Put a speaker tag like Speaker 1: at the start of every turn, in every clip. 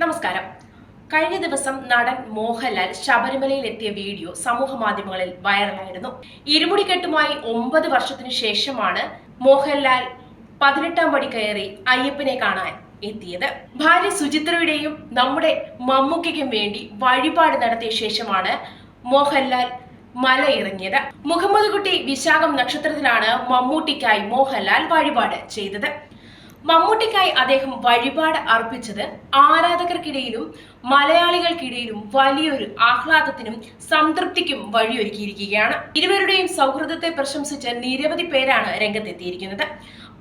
Speaker 1: നമസ്കാരം. കഴിഞ്ഞ ദിവസം നടൻ മോഹൻലാൽ ശബരിമലയിൽ എത്തിയ വീഡിയോ സമൂഹ മാധ്യമങ്ങളിൽ വൈറലായിരുന്നു. ഇരുമുടിക്കെട്ടുമായി ഒമ്പത് വർഷത്തിനു ശേഷമാണ് മോഹൻലാൽ പതിനെട്ടാം പടി കയറി അയ്യപ്പനെ കാണാൻ എത്തിയത്. ഭാര്യ സുചിത്രയുടെയും നമ്മുടെ മമ്മൂക്കയ്ക്കും വേണ്ടി വഴിപാട് നടത്തിയ ശേഷമാണ് മോഹൻലാൽ മല ഇറങ്ങിയത് മുഹമ്മദ് കുട്ടി വിശാഖം നക്ഷത്രത്തിലാണ് മമ്മൂട്ടിക്കായി മോഹൻലാൽ വഴിപാട് ചെയ്തത്. മമ്മൂട്ടിക്കായി അദ്ദേഹം വഴിപാട് അർപ്പിച്ചത് ആരാധകർക്കിടയിലും മലയാളികൾക്കിടയിലും വലിയൊരു ആഹ്ലാദത്തിനും സംതൃപ്തിക്കും വഴിയൊരുക്കിയിരിക്കുകയാണ്. ഇരുവരുടെയും സൗഹൃദത്തെ പ്രശംസിച്ച് നിരവധി പേരാണ് രംഗത്തെത്തിയിരിക്കുന്നത്.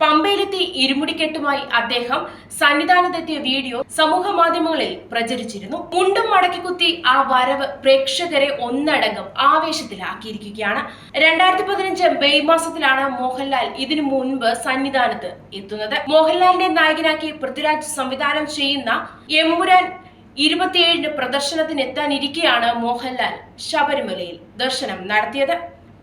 Speaker 1: പമ്പയിലെത്തി ഇരുമുടിക്കെട്ടുമായി അദ്ദേഹം സന്നിധാനത്തെത്തിയ വീഡിയോ സമൂഹ മാധ്യമങ്ങളിൽ പ്രചരിച്ചിരുന്നു. മുണ്ടും മടക്കിക്കുത്തി ആ വരവ് പ്രേക്ഷകരെ ഒന്നടങ്കം ആവേശത്തിലാക്കിയിരിക്കുകയാണ്. രണ്ടായിരത്തി പതിനഞ്ച് മെയ് മാസത്തിലാണ് മോഹൻലാൽ ഇതിനു മുൻപ് സന്നിധാനത്ത് എത്തുന്നത്. മോഹൻലാലിനെ നായകനാക്കി പൃഥ്വിരാജ് സംവിധാനം ചെയ്യുന്ന എമ്പുരാൻ ഇരുപത്തിയേഴിന് പ്രദർശനത്തിന് എത്താനിരിക്കെയാണ് മോഹൻലാൽ ശബരിമലയിൽ ദർശനം നടത്തിയത്.